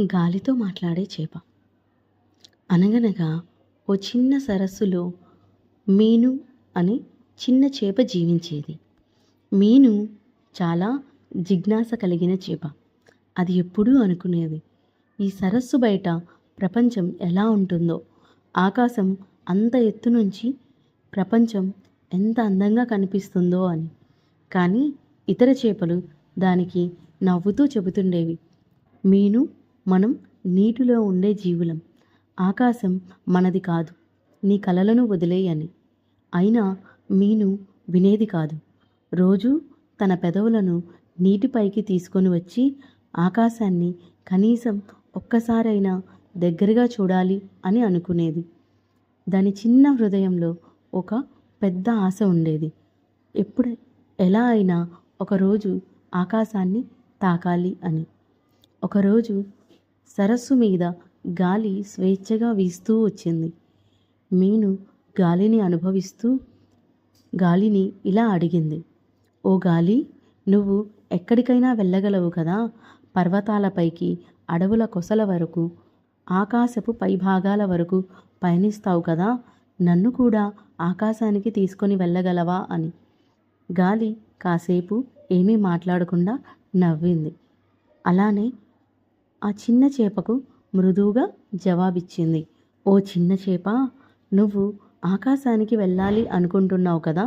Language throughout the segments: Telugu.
గాలితో మాట్లాడే చేప. అనగనగా ఓ చిన్న సరస్సులో మీను అనే చిన్న చేప జీవించేది. మీను చాలా జిజ్ఞాస కలిగిన చేప. అది ఎప్పుడూ అనుకునేది. ఈ సరస్సు బయట ప్రపంచం ఎలా ఉంటుందో ఆకాశం అంత ఎత్తు నుంచి ప్రపంచం ఎంత అందంగా కనిపిస్తుందో అని. కానీ ఇతర చేపలు దానికి నవ్వుతూ చెబుతుండేవి. మీను మనం నీటిలో ఉండే జీవులం. ఆకాశం మనది కాదు. నీ కలలను వదిలేయని. అయినా మీను వినేది కాదు. రోజు తన పెదవులను నీటిపైకి తీసుకొని వచ్చి ఆకాశాన్ని కనీసం ఒక్కసారైనా దగ్గరగా చూడాలి అని అనుకునేది. దాని చిన్న హృదయంలో ఒక పెద్ద ఆశ ఉండేది. ఎప్పుడు ఎలా అయినా ఒకరోజు ఆకాశాన్ని తాకాలి అని. ఒకరోజు సరస్సు మీద గాలి స్వేచ్ఛగా వీస్తూ వచ్చింది. మీను గాలిని అనుభవిస్తూ గాలిని ఇలా అడిగింది. ఓ గాలి నువ్వు ఎక్కడికైనా వెళ్ళగలవు కదా? పర్వతాలపైకి అడవుల కొసల వరకు ఆకాశపు పైభాగాల వరకు పయనిస్తావు కదా? నన్ను కూడా ఆకాశానికి తీసుకొని వెళ్ళగలవా? అని. గాలి కాసేపు ఏమీ మాట్లాడకుండా నవ్వింది. అలానే ఆ చిన్న చేపకు మృదువుగా జవాబిచ్చింది. ఓ చిన్న చేప నువ్వు ఆకాశానికి వెళ్ళాలి అనుకుంటున్నావు కదా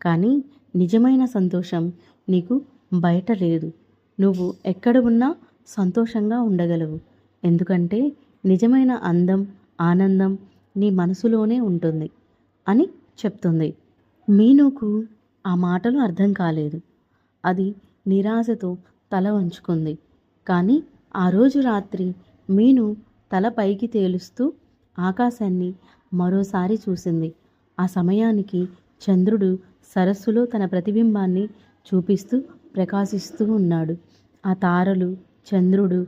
కానీ నిజమైన సంతోషం నీకు బయట లేదు. నువ్వు ఎక్కడ ఉన్నా సంతోషంగా ఉండగలవు. ఎందుకంటే నిజమైన అందం ఆనందం నీ మనసులోనే ఉంటుంది అని చెప్తుంది. మీనుకు ఆ మాటలు అర్థం కాలేదు. అది నిరాశతో తల వంచుకుంది. కానీ ఆ రోజు రాత్రి మీను తల పైకి తేలుస్తూ ఆకాశాన్ని మరోసారి చూసింది. ఆ సమయానికి చంద్రుడు సరస్సులో తన ప్రతిబింబాన్ని చూపిస్తూ ప్రకాశిస్తూ ఉన్నాడు. ఆ తారలు చంద్రుడు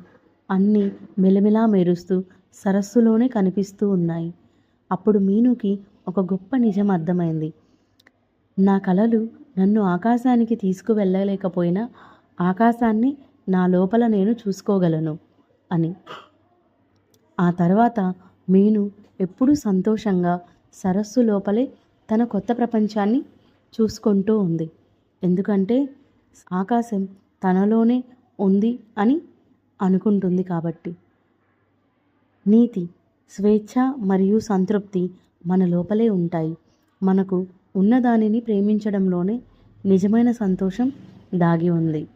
అన్నీ మెలమెలా మెరుస్తూ సరస్సులోనే కనిపిస్తూ ఉన్నాయి. అప్పుడు మీనుకి ఒక గొప్ప నిజం అర్థమైంది. నా కలలు నన్ను ఆకాశానికి తీసుకువెళ్ళలేకపోయినా ఆకాశాన్ని నా లోపల నేను చూసుకోగలను అని. ఆ తర్వాత మీను ఎప్పుడూ సంతోషంగా సరస్సు లోపలే తన కొత్త ప్రపంచాన్ని చూసుకుంటూ ఉంది. ఎందుకంటే ఆకాశం తనలోనే ఉంది అని అనుకుంటుంది కాబట్టి. నీతి స్వేచ్ఛ మరియు సంతృప్తి మన లోపలే ఉంటాయి. మనకు ఉన్నదానిని ప్రేమించడంలోనే నిజమైన సంతోషం దాగి ఉంది.